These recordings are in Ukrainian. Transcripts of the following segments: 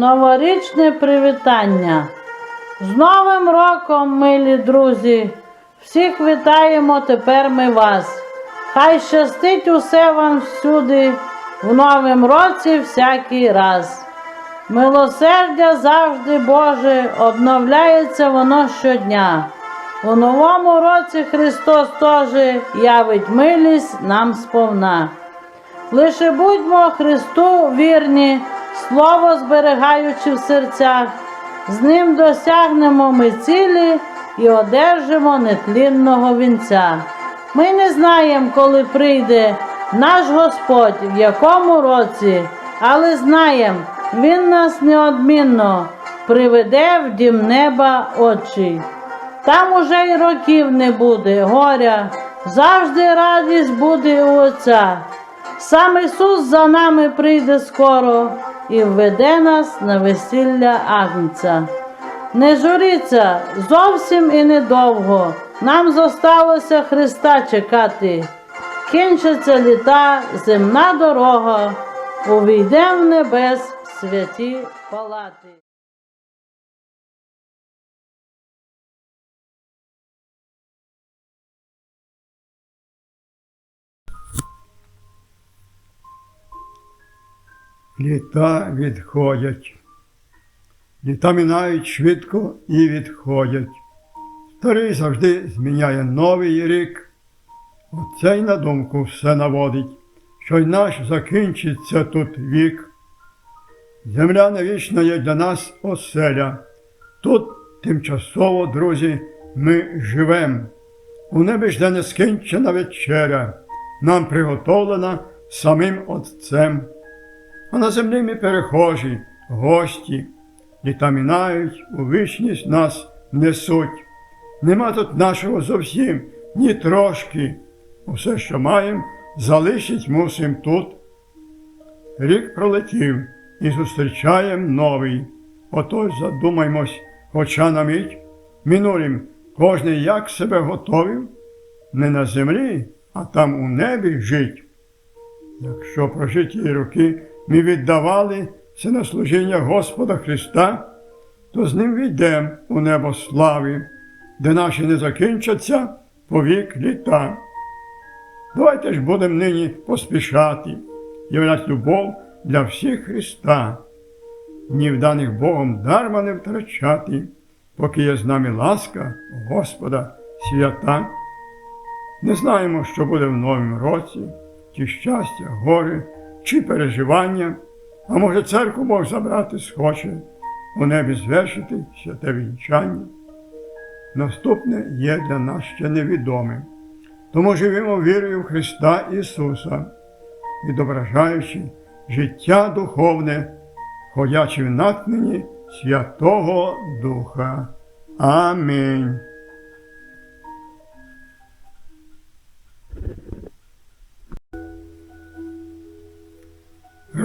новорічне привітання. З Новим роком, милі друзі! Всіх вітаємо тепер ми вас. Хай щастить усе вам всюди, в новім році всякий раз. Милосердя завжди Боже, обновляється воно щодня. У новому році Христос теж явить милість нам сповна. Лише будьмо Христу вірні, слово зберігаючи в серцях, з ним досягнемо ми цілі і одержимо нетлінного вінця. Ми не знаємо, коли прийде наш Господь, в якому році, але знаємо, Він нас неодмінно приведе в дім неба очі. Там уже й років не буде, горя, завжди радість буде у Отця. Сам Ісус за нами прийде скоро і введе нас на весілля Агнця. Не журіться зовсім і недовго. Нам зосталося Христа чекати. Кінчаться літа, земна дорога, увійдем в небес святі палати. Літа відходять. Літа минають швидко і відходять. Старий завжди зміняє новий рік. Оцей на думку все наводить, що й наш закінчиться тут вік. Земля не вічна є для нас оселя. Тут тимчасово, друзі, ми живем. У небі жде нескінчена вечеря, нам приготовлена самим Отцем. А на землі ми перехожі, гості, літа минають, у вічність нас несуть. Нема тут нашого зовсім, ні трошки. Усе, що маєм, залишить мусим тут. Рік пролетів і зустрічаєм новий. Отож задумаймось, хоча на мить, минулім кожний як себе готовив, не на землі, а там у небі жить. Якщо прожиті роки ми віддавали це на служіння Господа Христа, то з ним війдемо у небо слави, де наші не закінчаться по вік літа. Давайте ж будемо нині поспішати, являти любов для всіх Христа, ні вданих Богом дарма не втрачати, поки є з нами ласка Господа свята. Не знаємо, що буде в новому році, чи щастя, горе, чи переживання, а може, церкву Бог забрати схоче, у небі звершити святе вінчання. Наступне є для нас ще невідомим. Тому живемо вірою в Христа Ісуса, відображаючи життя духовне, ходячи в натхненні Святого Духа. Амінь.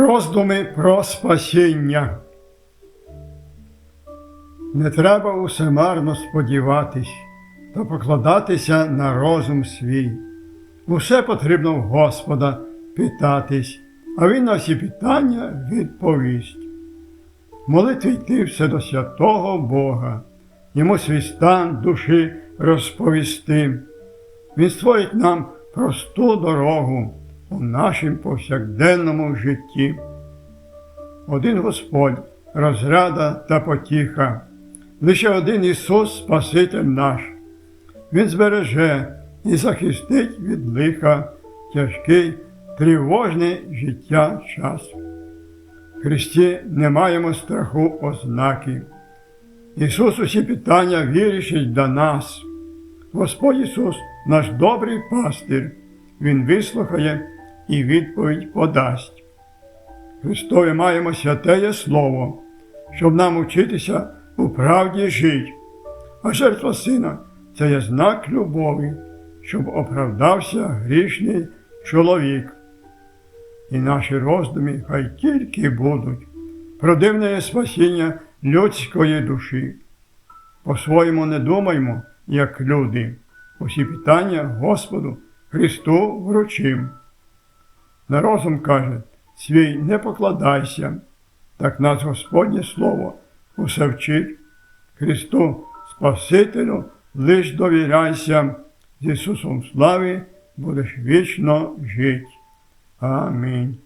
Роздуми про спасіння. Не треба усе марно сподіватись та покладатися на розум свій. Усе потрібно в Господа питатись, а Він на всі питання відповість. Молитві йти все до святого Бога, йому свій стан душі розповісти. Він створить нам просту дорогу у нашому повсякденному житті. Один Господь, розряда та потіха, лише один Ісус Спаситель наш. Він збереже і захистить від лиха тяжкий, тривожний життя час. В Христі не маємо страху ознаки. Ісус усі питання вирішить для нас. Господь Ісус, наш добрий пастир, Він вислухає і відповідь подасть. Христові маємо святеє Слово, щоб нам учитися у правді жити, а жертва Сина це є знак любові, щоб оправдався грішний чоловік. І наші роздуми хай тільки будуть про дивне спасіння людської душі. По-своєму не думаймо, як люди, усі питання Господу Христу вручим. На розум каже, свій не покладайся, так нас Господнє Слово усе вчить. Христу Спасителю, лиш довіряйся, з Ісусом слави будеш вічно жити. Амінь.